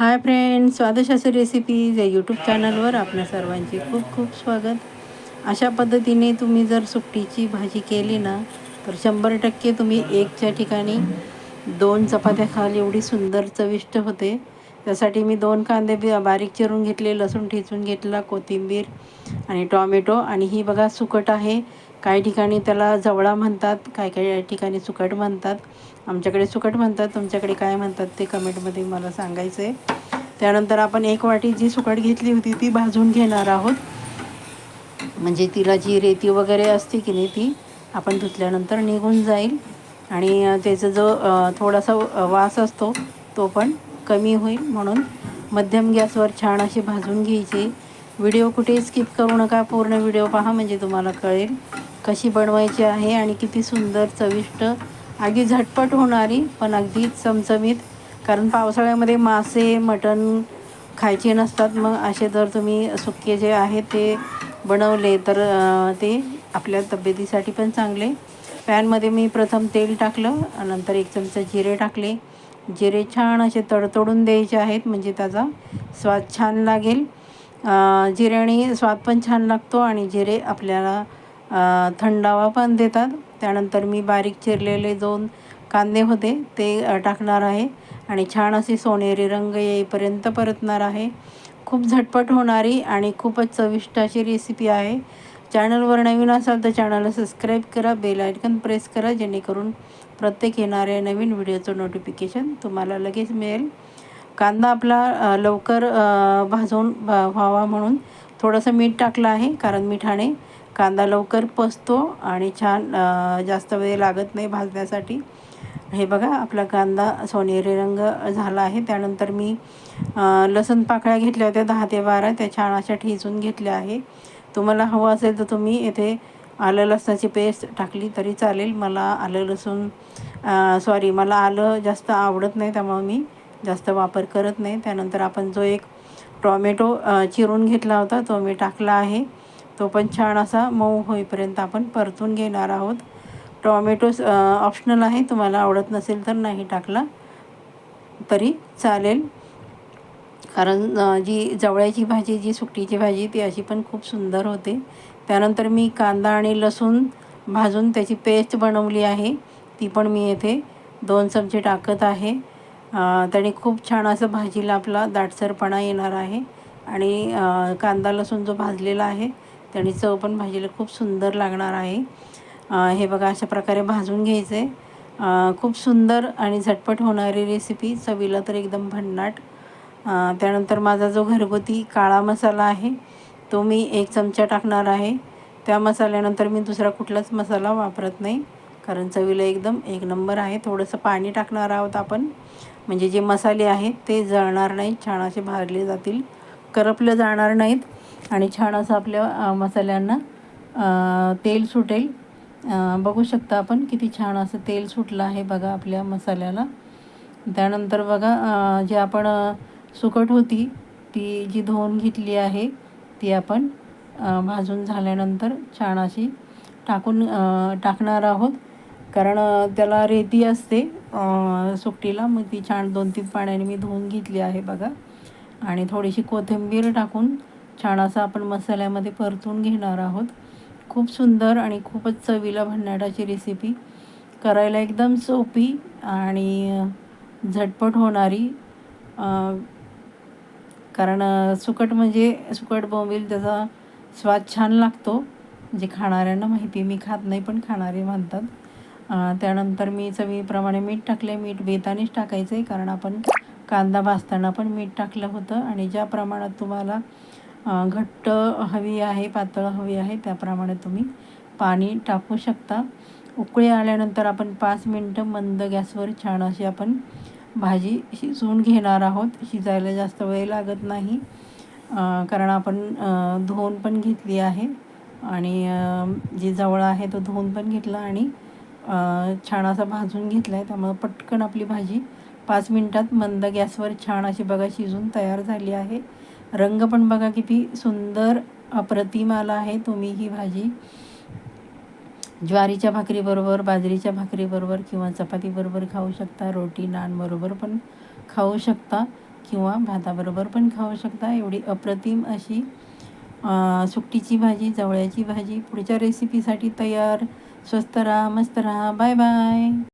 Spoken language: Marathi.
हाय फ्रेंड स्वादशास्त्री रेसिपीज या यूट्यूब चॅनलवर आपल्या सर्वांचे खूप खूप स्वागत. अशा पद्धतीने तुम्ही जर सुकटीची भाजी केली ना तर शंभर टक्के तुम्ही एकच्या ठिकाणी दोन चपात्या खाल एवढी सुंदर चविष्ट होते. त्यासाठी मी दोन कांदे बी बारीक चिरून घेतले लसूण ठेचून घेतला कोथिंबीर आणि टॉमॅटो. आणि ही बघा सुकट आहे. काही ठिकाणी त्याला जवळा म्हणतात काही काही ठिकाणी सुकट म्हणतात. आमच्याकडे सुकट म्हणतात तुमच्याकडे काय म्हणतात ते कमेंटमध्ये मला सांगायचं आहे त्यानंतर आपण एक वाटी जी सुकट घेतली होती ती भाजून घेणार आहोत. म्हणजे तिला जी रेती वगैरे असते की नाही ती आपण धुतल्यानंतर निघून जाईल. आणि त्याचा जो थोडासा वास असतो तो पण कमी होईल म्हणून मध्यम गॅसवर छान असे भाजून घ्यायचे. व्हिडिओ कुठे स्किप करू नका पूर्ण व्हिडिओ पहा म्हणजे तुम्हाला कळेल कशी बनवायची आहे आणि किती सुंदर चविष्ट अगदी झटपट होणारी पण अगदी चमचमीत. कारण पावसाळ्यामध्ये मासे मटण खायचे नसतात मग असे जर तुम्ही सुके जे आहे ते बनवले तर ते आपल्या तब्येतीसाठी पण चांगले. पॅनमध्ये मी प्रथम तेल टाकलं नंतर एक चमचा जिरे टाकले. जिरे छान असे तडतडून द्यायचे आहेत म्हणजे त्याचा स्वाद छान लागेल. जिऱ्याने स्वाद पण छान लागतो आणि जिरे आपल्याला थंडावा पण देतात. त्यानंतर मी बारीक चिरलेले दोन कांदे होते ते टाकणार आहे. आणि छान असे सोनेरी रंग येईपर्यंत परतणार आहे. खूप झटपट होणारी आणि खूपच चविष्ट अशी रेसिपी आहे. चॅनलवर नवीन असाल तर चॅनलला सबस्क्राईब करा बेल आयकन प्रेस करा जेणेकरून प्रत्येक येणाऱ्या नवीन व्हिडिओचं नोटिफिकेशन तुम्हाला लगेच मिळेल. कांदा आपला लवकर भाजून व्हावा म्हणून थोडंसं मीठ टाकलं आहे कारण मिठाने कांदा लवकर पसतो आणि छान जास्त वेळ लागत नाही भाजण्यासाठी. हे बघा आपला कांदा सोनेरी रंग झाला आहे. त्यानंतर मी लसूण पाकळ्या घेतल्या होत्या दहा ते बारा. त्या छान अशा ठेचून घेतल्या आहे. तुम्हाला हवं असेल तर तुम्ही येथे आलं लसणाची पेस्ट टाकली तरी चालेल. मला आलं लसूण सॉरी मला आलं जास्त आवडत नाही त्यामुळं मी जास्त वापर करत नाही. त्यानंतर आपण जो एक टॉमॅटो चिरून घेतला होता तो मी टाकला आहे. तो पण छान असा मऊ होईपर्यंत आपण परतून घेणार आहोत. टॉमॅटो ऑप्शनल आहे. तुम्हाला आवडत नसेल तर नाही टाकला तरी चालेल. कारण जी जवळ्याची भाजी जी सुकटीची भाजी ती अशी पण खूप सुंदर होते. त्यानंतर मी कांदा आणि लसूण भाजून त्याची पेस्ट बनवली आहे. ती पण मी येथे दोन चमचे टाकत आहे. त्याने खूप छान असं भाजीला आपला दाटसरपणा येणार आहे. आणि कांदा लसूण जो भाजलेला आहे त्याने चव पण भाजीला खूप सुंदर लागणार आहे. हे बघा अशा प्रकारे भाजून घ्यायचं. आहे खूप सुंदर आणि झटपट होणारी रेसिपी चवीला तर एकदम भन्नाट. त्यानंतर माझा जो घरगुती काळा मसाला आहे तो मी एक चमचा टाकणार आहे. त्या मसाल्यानंतर मी दुसरा कुठलाच मसाला वापरत नाही कारण चवीला एकदम एक नंबर आहे. थोडंसं पाणी टाकणार आहोत आपण. म्हणजे जे मसाले आहेत ते जळणार नाहीत छान असे भारले जातील. करपले जाणार नाहीत आणि छान असं आपल्या मसाल्यांना तेल सुटेल. बघू शकता आपण किती छान असं तेल सुटलं आहे बघा आपल्या मसाल्याला. त्यानंतर बघा जे आपण सुकट होती. ती जी धुवून घेतली आहे ती आपण भाजून झाल्यानंतर छान अशी टाकून टाकणार आहोत. कारण त्याला रेती असते सुकटीला. मग ती छान दोन तीन पाण्याने मी धुवून घेतली आहे बघा. आणि थोडीशी कोथिंबीर टाकून छान असं आपण मसाल्यामध्ये परतून घेणार आहोत. खूप सुंदर आणि खूपच चवीला भन्नाटाची रेसिपी करायला एकदम सोपी आणि झटपट होणारी कारण सुकट म्हणजे सुकट बोंबील त्याचा स्वाद छान लागतो. जे खाणाऱ्यांना माहिती मी खात नाही पण खाणारे म्हणतात. त्यानंतर मी चवीप्रमाणे मीठ टाकले मीठ बेतानेच टाकायचं आहे कारण आपण कांदा भाजताना पण मीठ टाकलं होतं. आणि ज्या प्रमाणात तुम्हाला घट्ट हवी आहे पातळ हवी आहे त्याप्रमाणे तुम्ही पाणी टाकू शकता. उकळी आल्यानंतर आपण पाच मिनटं मंद गॅसवर छान अशी आपण भाजी शिजवून घेणार आहोत. शिजायला जास्त वेळ लागत नाही. कारण आपण धुवून पण घेतली आहे. आणि जी जवळ आहे तो धुवून पण घेतला आणि छान असा भाजून घेतला आहे त्यामुळं पटकन आपली भाजी पाच मिनटात मंद गॅसवर छान अशी बघा शिजून तयार झाली आहे. रंग पण बघा किती सुंदर अप्रतिम आला आहे. तुम्ही ही भाजी ज्वारीच्या भाकरीबरोबर बाजरीच्या भाकरीबरोबर किंवा चपातीबरोबर खाऊ शकता रोटी नानबरोबर पण खाऊ शकता किंवा भाताबरोबर पण खाऊ शकता. एवढी अप्रतिम अशी सुकटीची भाजी जवळ्याची भाजी. पुढच्या रेसिपीसाठी तयार. स्वस्त राहा मस्त राहा. Bye bye